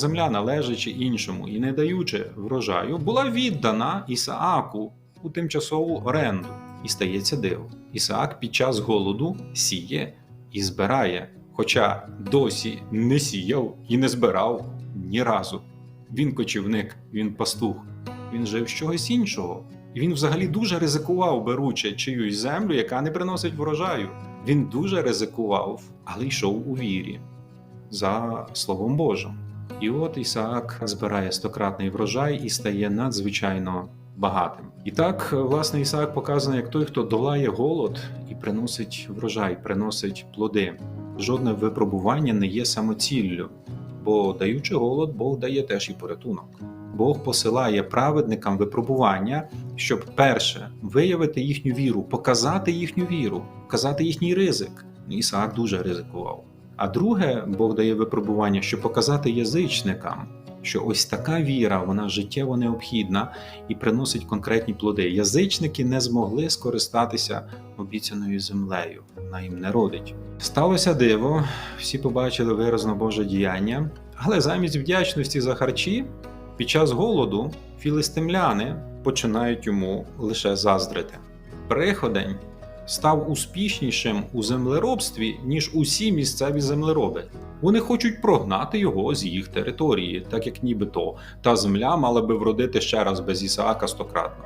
Земля, належачи іншому і не даючи врожаю, була віддана Ісааку у тимчасову оренду. І стається диво. Ісаак під час голоду сіє і збирає, хоча досі не сіяв і не збирав ні разу. Він кочівник, він пастух, він жив з чогось іншого. І він взагалі дуже ризикував, беручи чиюсь землю, яка не приносить врожаю. Він дуже ризикував, але йшов у вірі за Словом Божим. І от Ісаак збирає стократний врожай і стає надзвичайно багатим. І так, власне, Ісаак показаний як той, хто долає голод і приносить врожай, приносить плоди. Жодне випробування не є самоціллю, бо даючи голод, Бог дає теж і порятунок. Бог посилає праведникам випробування, щоб перше виявити їхню віру, показати їхню віру, показати їхній ризик. Ісаак дуже ризикував. А друге, Бог дає випробування, щоб показати язичникам, що ось така віра, вона життєво необхідна і приносить конкретні плоди. Язичники не змогли скористатися обіцяною землею, вона їм не родить. Сталося диво, всі побачили виразно Боже діяння, але замість вдячності за харчі, під час голоду філистимляни починають йому лише заздрити. Приходень став успішнішим у землеробстві, ніж усі місцеві землероби. Вони хочуть прогнати його з їх території, так як нібито та земля мала би вродити ще раз без Ісаака стократно.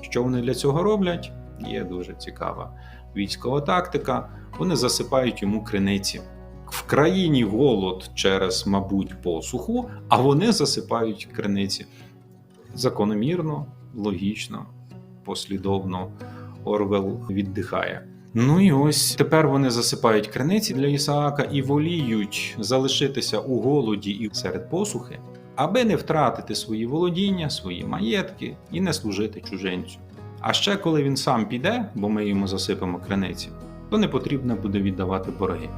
Що вони для цього роблять? Є дуже цікава військова тактика. Вони засипають йому криниці. В країні голод через, мабуть, посуху, а вони засипають криниці. Закономірно, логічно, послідовно. Орвел віддихає. Ну і ось тепер вони засипають криниці для Ісаака і воліють залишитися у голоді і серед посухи, аби не втратити свої володіння, свої маєтки і не служити чужинцю. А ще коли він сам піде, бо ми йому засипемо криниці, то не потрібно буде віддавати борги.